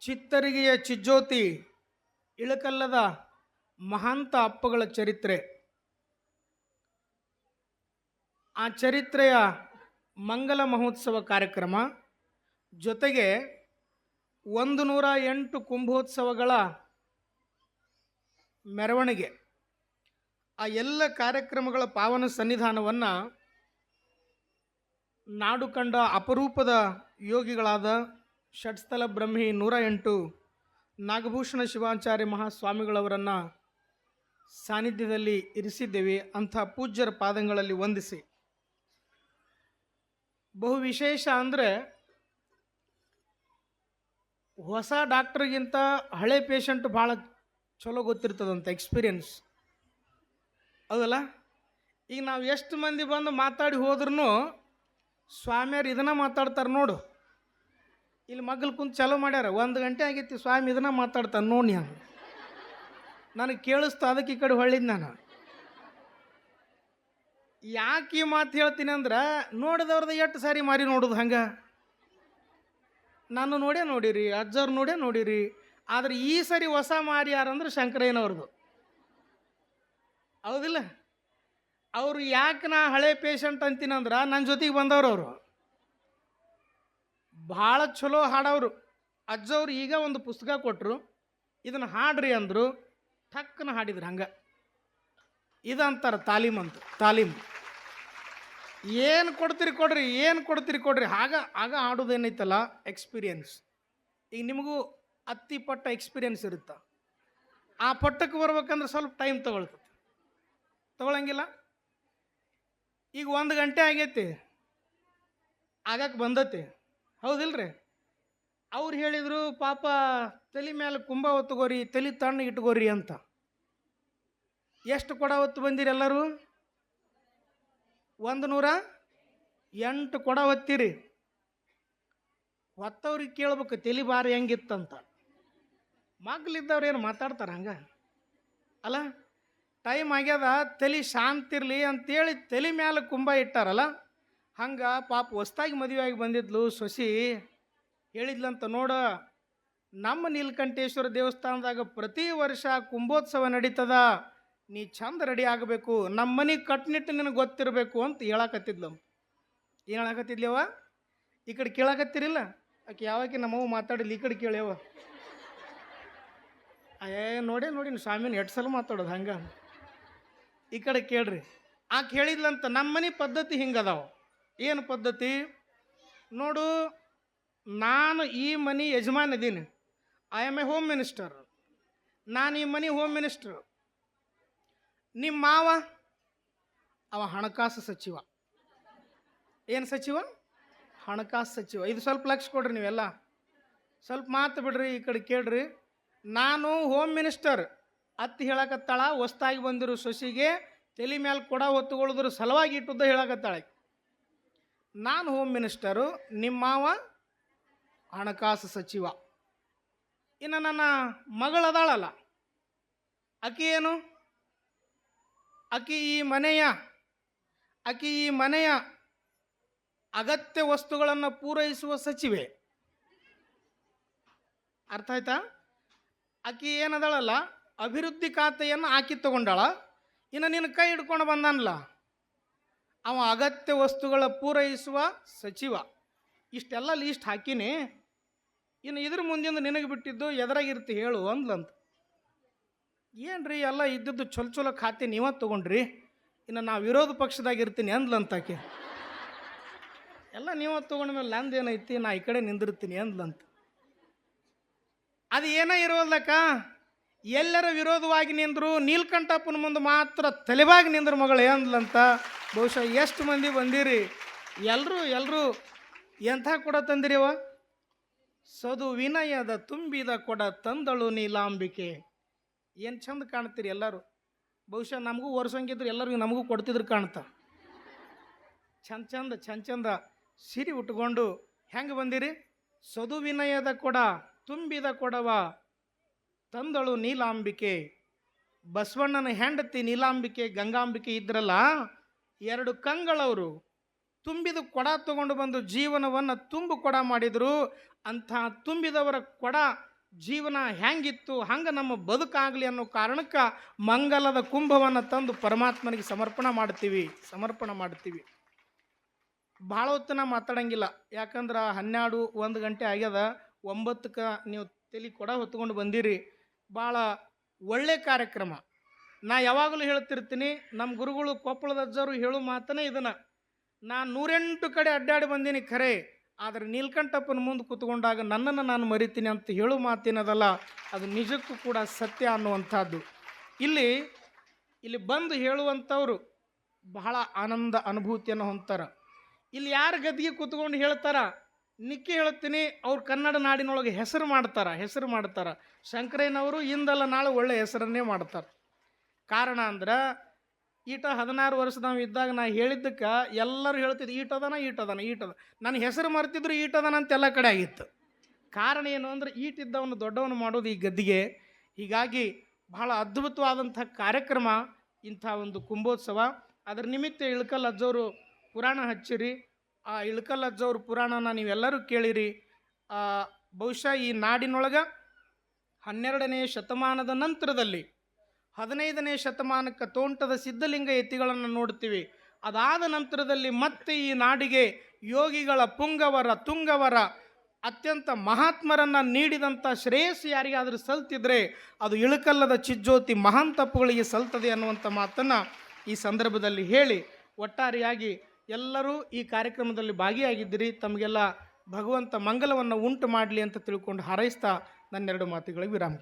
ಚಿತ್ತರಿಗೆಯ ಚಿಜ್ಜ್ಯೋತಿ ಇಳಕಲ್ಲದ ಮಹಾಂತ ಅಪ್ಪಗಳ ಚರಿತ್ರೆ. ಆ ಚರಿತ್ರೆಯ ಮಂಗಲ ಮಹೋತ್ಸವ ಕಾರ್ಯಕ್ರಮ ಜೊತೆಗೆ ಒಂದು ನೂರ ಎಂಟು ಕುಂಭೋತ್ಸವಗಳ ಮೆರವಣಿಗೆ. ಆ ಎಲ್ಲ ಕಾರ್ಯಕ್ರಮಗಳ ಪಾವನ ಸನ್ನಿಧಾನವನ್ನು ನಾಡು ಕಂಡ ಅಪರೂಪದ ಯೋಗಿಗಳಾದ ಷಟ್ಸ್ಥಲ ಬ್ರಹ್ಮಿ ನೂರ ಎಂಟು. ನಾಗಭೂಷಣ ಶಿವಾಚಾರ್ಯ ಮಹಾಸ್ವಾಮಿಗಳವರನ್ನು ಸಾನ್ನಿಧ್ಯದಲ್ಲಿ ಇರಿಸಿದ್ದೇವೆ. ಅಂಥ ಪೂಜ್ಯರ ಪಾದಗಳಲ್ಲಿ ವಂದಿಸಿ. ಬಹು ವಿಶೇಷ ಅಂದರೆ ಹೊಸ ಡಾಕ್ಟ್ರಿಗಿಂತ ಹಳೆ ಪೇಷಂಟ್ ಭಾಳ ಚಲೋ ಗೊತ್ತಿರ್ತದಂತ ಎಕ್ಸ್ಪೀರಿಯನ್ಸ್. ಹೌದಲ್ಲ? ಈಗ ನಾವು ಎಷ್ಟು ಮಂದಿ ಬಂದು ಮಾತಾಡಿ ಹೋದ್ರೂ ಸ್ವಾಮಿಯರು ಇದನ್ನ ಮಾತಾಡ್ತಾರೆ ನೋಡು. ಇಲ್ಲಿ ಮಗ್ಲು ಕುಂತು ಚಾಲೋ ಮಾಡ್ಯಾರ, ಒಂದು ಗಂಟೆ ಆಗೈತಿ ಸ್ವಾಮಿ ಇದನ್ನ ಮಾತಾಡ್ತಾನೆ ನೋಡಿ ಹಂಗೆ. ನನಗೆ ಕೇಳಿಸ್ತು, ಅದಕ್ಕೆ ಈ ಕಡೆ ಹೊಳ್ಳಿದ್ ನಾನು. ಯಾಕೆ ಈ ಮಾತು ಹೇಳ್ತೀನಿ ಅಂದ್ರೆ ನೋಡಿದವ್ರದ್ದು ಎಷ್ಟು ಸಾರಿ ಮಾರಿ ನೋಡೋದು ಹಂಗೆ. ನಾನು ನೋಡೇ ನೋಡಿರಿ ಅಜ್ಜವ್ರು ನೋಡೇ ನೋಡಿರಿ, ಆದ್ರೆ ಈ ಸರಿ ಹೊಸ ಮಾರಿ ಯಾರಂದ್ರೆ ಶಂಕರಯ್ಯನವ್ರದ್ದು ಹೌದಿಲ್ಲ? ಅವರು ಯಾಕೆ ನಾ ಹಳೆ ಪೇಷಂಟ್ ಅಂತೀನಂದ್ರೆ ನನ್ನ ಜೊತೆಗೆ ಬಂದವ್ರು ಅವರು. ಭಾಳ ಚಲೋ ಹಾಡವರು. ಅಜ್ಜವ್ರು ಈಗ ಒಂದು ಪುಸ್ತಕ ಕೊಟ್ಟರು ಇದನ್ನು ಹಾಡ್ರಿ ಅಂದರು. ಠಕ್ಕನ ಹಾಡಿದ್ರು ಹಂಗೆ. ಇದಂತಾರೆ ತಾಲೀಮ್ ಅಂತ, ತಾಲೀಮ್. ಏನು ಕೊಡ್ತೀರಿ ಕೊಡ್ರಿ, ಏನು ಕೊಡ್ತೀರಿ ಕೊಡ್ರಿ. ಆಗ ಆಗ ಆಡೋದೇನೈತಲ್ಲ ಎಕ್ಸ್ಪೀರಿಯನ್ಸ್ ಈಗ ನಿಮಗೂ ಅತ್ತಿ ಪಟ್ಟ ಎಕ್ಸ್ಪೀರಿಯನ್ಸ್ ಇರುತ್ತೆ? ಆ ಪಟ್ಟಕ್ಕೆ ಬರ್ಬೇಕಂದ್ರೆ ಸ್ವಲ್ಪ ಟೈಮ್ ತೊಗೊಳ್ತದೆ. ತೊಗೊಳಂಗಿಲ್ಲ? ಈಗ ಒಂದು ಗಂಟೆ ಆಗೈತಿ. ಆಗಕ್ಕೆ ಬಂದತಿ. ಹೌದಿಲ್ರಿ? ಅವ್ರು ಹೇಳಿದರು, ಪಾಪ, ತಲೆ ಮೇಲೆ ಕುಂಭ ಹೊತ್ತುಗೋರಿ ತಲೆ ತಣ್ಣ ಇಟ್ಕೋರಿ ಅಂತ. ಎಷ್ಟು ಕೊಡ ಹೊತ್ತು ಬಂದಿರಿ ಎಲ್ಲರೂ? ಒಂದು ನೂರ ಎಂಟು ಕೊಡ ಹೊತ್ತೀರಿ. ಹೊತ್ತವ್ರಿಗೆ ಕೇಳ್ಬೇಕು, ತಲೆ ಬಾರಿ ಹೆಂಗಿತ್ತಂತ. ಮಗ್ಲಿದ್ದವ್ರು ಏನು ಮಾತಾಡ್ತಾರೆ ಹಂಗೆ? ಅಲ್ಲ, ಟೈಮ್ ಆಗ್ಯದ, ತಲೆ ಶಾಂತ ಇರಲಿ ಅಂತೇಳಿ ತಲೆ ಮ್ಯಾಲೆ ಕುಂಭ ಇಟ್ಟಾರಲ್ಲ? ಹಂಗೆ ಪಾಪ ಹೊಸ್ದಾಗಿ ಮದುವೆಯಾಗಿ ಬಂದಿದ್ಲು ಸೊಸಿ ಹೇಳಿದ್ಲಂತ ನೋಡ, ನಮ್ಮ ನೀಲಕಂಠೇಶ್ವರ ದೇವಸ್ಥಾನದಾಗ ಪ್ರತಿ ವರ್ಷ ಕುಂಭೋತ್ಸವ ನಡೀತದ, ನೀ ಚಂದ ರೆಡಿ ಆಗಬೇಕು, ನಮ್ಮ ಮನೆ ಕಟ್ಟುನಿಟ್ಟು ನಿನಗೆ ಗೊತ್ತಿರಬೇಕು ಅಂತ ಹೇಳಕತ್ತಿದ್ಲು ಏನು ಹೇಳಕತ್ತಿದ್ಲವ? ಈ ಕಡೆ ಕೇಳಕತ್ತಿರಿಲ್ಲ? ಆಕೆ ಯಾವಾಕೆ ನಮ್ಮವ್ವ ಮಾತಾಡಿಲ್ಲ ಈ ಕಡೆ ಕೇಳ್ಯವ. ಅಯ್ಯ, ನೋಡಿ ನೋಡಿ ಸ್ವಾಮಿನ ಎಷ್ಟು ಸಲ ಮಾತಾಡೋದು ಹಂಗೆ? ಈ ಕಡೆ ಕೇಳ್ರಿ. ಆಕೆ ಹೇಳಿದ್ಲಂತ ನಮ್ಮ ಮನೆ ಪದ್ಧತಿ ಹಿಂಗದಾವ. ಏನು ಪದ್ಧತಿ? ನೋಡು, ನಾನು ಈ ಮನೆ ಯಜಮಾನ್ ಇದ್ದೀನಿ I am a home minister ನಾನು ಈ ಮನೆ ಹೋಮ್ ಮಿನಿಸ್ಟರ್ ನಿಮ್ಮ ಮಾವ? ಅವ ಹಣಕಾಸು ಸಚಿವ. ಏನು ಸಚಿವ? ಹಣಕಾಸು ಸಚಿವ. ಇದು ಸ್ವಲ್ಪ ಲಕ್ಷ ಕೊಡ್ರಿ ನೀವೆಲ್ಲ. ಸ್ವಲ್ಪ ಮಾತು ಬಿಡ್ರಿ ಈ ಕಡೆ ಕೇಳ್ರಿ. ನಾನು ಹೋಮ್ ಮಿನಿಸ್ಟರ್ ಅತ್ತಿ ಹೇಳಕತ್ತಾಳ, ಹೊಸ್ತಾಗಿ ಬಂದಿರೋ ಸೊಸಿಗೆ ತಲೆ ಮ್ಯಾಲೆ ಕೊಡ ಹೊತ್ತುಕೊಳ್ಳೋದ್ರ ಸಲುವಾಗಿ ಇಟ್ಟುದ್ದ ಹೇಳಕತ್ತಾಳೆ. ನಾನು ಹೋಮ್ ಮಿನಿಸ್ಟರು ನಿಮ್ಮ ಮಾವ ಹಣಕಾಸು ಸಚಿವ. ಇನ್ನು ನನ್ನ ಮಗಳದಾಳಲ್ಲ ಆಕೆ ಏನು? ಆಕೆ ಈ ಮನೆಯ ಆಕೆ ಈ ಮನೆಯ ಅಗತ್ಯ ವಸ್ತುಗಳನ್ನು ಪೂರೈಸುವ ಸಚಿವೆ. ಅರ್ಥ ಆಯ್ತಾ? ಆಕಿ ಏನದಾಳಲ್ಲ ಅಭಿವೃದ್ಧಿ ಖಾತೆಯನ್ನು ಆಕಿ ತಗೊಂಡಾಳ. ಇನ್ನು ನಿನ್ನ ಕೈ ಹಿಡ್ಕೊಂಡು ಬಂದಾನಲ್ಲ. ಅವ ಅಗತ್ಯ ವಸ್ತುಗಳ ಪೂರೈಸುವ ಸಚಿವ. ಇಷ್ಟೆಲ್ಲ ಲೀಸ್ಟ್ ಹಾಕಿನಿ. ಇನ್ನು ಇದ್ರ ಮುಂದಿಂದ ನಿನಗೆ ಬಿಟ್ಟಿದ್ದು ಎದುರಾಗಿರ್ತಿ ಹೇಳು ಅಂದ್ಲಂತ. ಏನ್ರಿ ಎಲ್ಲ ಇದ್ದದ್ದು ಚೊಲ್ ಚೊಲೋ ಖಾತೆ ನೀವೇ ತೊಗೊಂಡ್ರಿ? ಇನ್ನು ನಾವು ವಿರೋಧ ಪಕ್ಷದಾಗಿರ್ತೀನಿ ಅಂದ್ಲಂತ ಆಕೆ. ಎಲ್ಲ ಮೇಲೆ ತೊಗೊಂಡ್ಮೇಲೆ ನಂದೇನೈತಿ ನಾ ಈ ಕಡೆ ನಿಂದಿರ್ತೀನಿ ಅಂದ್ಲಂತ. ಅದು ಏನೇ ಇರೋಲ್ಲಕ್ಕ ಎಲ್ಲರ ವಿರೋಧವಾಗಿ ನಿಂದರು, ನೀಲ್ಕಂಠಪ್ಪನ ಮುಂದೆ ಮಾತ್ರ ತಲೆಬಾಗಿ ನಿಂದ್ರ ಮಗಳು ಏನ್ಲಂತ ಬಹುಶಃ ಎಷ್ಟು ಮಂದಿ ಬಂದಿರಿ? ಎಲ್ಲರೂ ಎಲ್ಲರೂ ಎಂಥ ಕೊಡ ತಂದಿರಿವ ಸದು ವಿನಯದ ತುಂಬಿದ ಕೊಡ ತಂದಳು ನೀಲಾಂಬಿಕೆ. ಏನು ಚಂದ ಕಾಣ್ತೀರಿ ಎಲ್ಲರೂ? ಬಹುಶಃ ನಮಗೂ ವರ್ಷಂಗಿದ್ರು ಎಲ್ಲರಿಗೂ ನಮಗೂ ಕೊಡ್ತಿದ್ರು ಕಾಣ್ತ. ಚಂದ ಚಂದ ಚಂದ ಚಂದ ಸಿರಿ ಉಟ್ಕೊಂಡು ಹೆಂಗೆ ಬಂದಿರಿ? ಸದು ವಿನಯದ ಕೊಡ, ತುಂಬಿದ ಕೊಡವ ತಂದಳು ನೀಲಾಂಬಿಕೆ, ಬಸವಣ್ಣನ ಹೆಂಡತಿ ನೀಲಾಂಬಿಕೆ, ಗಂಗಾಂಬಿಕೆ ಇದ್ರಲ್ಲ, ಎರಡು ಕಂಗಳವರು ತುಂಬಿದ ಕೊಡ ತಗೊಂಡು ಬಂದು ಜೀವನವನ್ನು ತುಂಬು ಕೊಡ ಮಾಡಿದರು. ಅಂಥ ತುಂಬಿದವರ ಕೊಡ ಜೀವನ ಹೆಂಗಿತ್ತು, ಹಂಗೆ ನಮ್ಮ ಬದುಕಾಗಲಿ ಅನ್ನೋ ಕಾರಣಕ್ಕೆ ಮಂಗಲದ ಕುಂಭವನ್ನು ತಂದು ಪರಮಾತ್ಮನಿಗೆ ಸಮರ್ಪಣ ಮಾಡ್ತೀವಿ ಸಮರ್ಪಣ ಮಾಡ್ತೀವಿ. ಭಾಳ ಹೊತ್ತಿನ ಮಾತಾಡಂಗಿಲ್ಲ. ಯಾಕಂದ್ರೆ ಹನ್ನೆರಡು, ಒಂದು ಗಂಟೆ ಆಗ್ಯದ. ಒಂಬತ್ತಕ್ಕೆ ನೀವು ತಲೆ ಕೊಡ ಹೊತ್ಕೊಂಡು ಬಂದಿರಿ. ಭಾಳ ಒಳ್ಳೆ ಕಾರ್ಯಕ್ರಮ. ನಾ ಯಾವಾಗಲೂ ಹೇಳ್ತಿರ್ತೀನಿ ನಮ್ಮ ಗುರುಗಳು ಕೊಪ್ಪಳದ ಅಜ್ಜರು ಹೇಳೋ ಮಾತನೇ ಇದನ್ನು. ನಾನು ನೂರೆಂಟು ಕಡೆ ಅಡ್ಡಾಡಿ ಬಂದೀನಿ ಖರೆ, ಆದರೆ ನೀಲ್ಕಂಠಪ್ಪನ ಮುಂದೆ ಕೂತ್ಕೊಂಡಾಗ ನನ್ನನ್ನು ನಾನು ಮರಿತೀನಿ ಅಂತ ಹೇಳೋ ಮಾತೇನದಲ್ಲ, ಅದು ನಿಜಕ್ಕೂ ಕೂಡ ಸತ್ಯ ಅನ್ನುವಂಥದ್ದು. ಇಲ್ಲಿ ಇಲ್ಲಿ ಬಂದು ಹೇಳುವಂಥವ್ರು ಬಹಳ ಆನಂದ ಅನುಭೂತಿಯನ್ನು ಹೊಂತಾರೆ ಇಲ್ಲಿ ಯಾರು ಗದ್ದಿಗೆ ಕೂತ್ಕೊಂಡು ಹೇಳ್ತಾರ ನಿಕ್ಕಿ ಹೇಳ್ತೀನಿ ಅವ್ರು ಕನ್ನಡ ನಾಡಿನೊಳಗೆ ಹೆಸರು ಮಾಡ್ತಾರೆ ಹೆಸರು ಮಾಡ್ತಾರೆ. ಶಂಕರಯ್ಯನವರು ಇಂದಲ್ಲ ನಾಳೆ ಒಳ್ಳೆ ಹೆಸರನ್ನೇ ಮಾಡ್ತಾರೆ. ಕಾರಣ ಅಂದ್ರೆ, ಈಟ ಹದಿನಾರು ನಾವು ಇದ್ದಾಗ ನಾ ಹೇಳಿದ್ದಕ್ಕೆ ಎಲ್ಲರೂ ಹೇಳ್ತಿದ್ರು, ಈಟದನ ಈಟದನ, ಈಟದ. ನನ್ನ ಹೆಸರು ಮರ್ತಿದ್ರು ಈಟದನ ಅಂತ ಎಲ್ಲ ಕಡೆ ಆಗಿತ್ತು. ಕಾರಣ ಏನು ಅಂದರೆ, ಈಟಿದ್ದವನು ದೊಡ್ಡವನು ಮಾಡೋದು ಈ ಗದ್ದಿಗೆ. ಹೀಗಾಗಿ ಬಹಳ ಅದ್ಭುತವಾದಂಥ ಕಾರ್ಯಕ್ರಮ ಇಂಥ ಒಂದು ಕುಂಭೋತ್ಸವ. ಅದರ ನಿಮಿತ್ತ ಇಳ್ಕಲ್ ಅಜ್ಜವರು ಪುರಾಣ ಹಚ್ಚಿರಿ. ಆ ಇಳಕಲ್ ಅಜ್ಜವ್ರ ಪುರಾಣನ ನೀವೆಲ್ಲರೂ ಕೇಳಿರಿ. ಬಹುಶಃ ಈ ನಾಡಿನೊಳಗೆ ಹನ್ನೆರಡನೇ ಶತಮಾನದ ನಂತರದಲ್ಲಿ ಹದಿನೈದನೇ ಶತಮಾನಕ್ಕೆ ತೋಂಟದ ಸಿದ್ಧಲಿಂಗ ಯತಿಗಳನ್ನು ನೋಡ್ತೀವಿ. ಅದಾದ ನಂತರದಲ್ಲಿ ಮತ್ತೆ ಈ ನಾಡಿಗೆ ಯೋಗಿಗಳ ಪುಂಗವರ, ತುಂಗವರ ಅತ್ಯಂತ ಮಹಾತ್ಮರನ್ನ ನೀಡಿದಂಥ ಶ್ರೇಯಸ್ಸು ಯಾರಿಗಾದರೂ ಸಲ್ತಿದ್ರೆ ಅದು ಇಳಕಲ್ಲದ ಚಿಜ್ಜೋತಿ ಮಹಾನ್ ತಪ್ಪುಗಳಿಗೆ ಸಲ್ತದೆ ಅನ್ನುವಂಥ ಮಾತನ್ನು ಈ ಸಂದರ್ಭದಲ್ಲಿ ಹೇಳಿ ಒಟ್ಟಾರೆಯಾಗಿ ಎಲ್ಲರೂ ಈ ಕಾರ್ಯಕ್ರಮದಲ್ಲಿ ಭಾಗಿಯಾಗಿದ್ದೀರಿ ತಮಗೆಲ್ಲ ಭಗವಂತ ಮಂಗಲವನ್ನು ಉಂಟು ಮಾಡಲಿ ಅಂತ ತಿಳ್ಕೊಂಡು ಹಾರೈಸ್ತಾ ನನ್ನೆರಡು ಮಾತುಗಳಿಗೆ ವಿರಾಮ.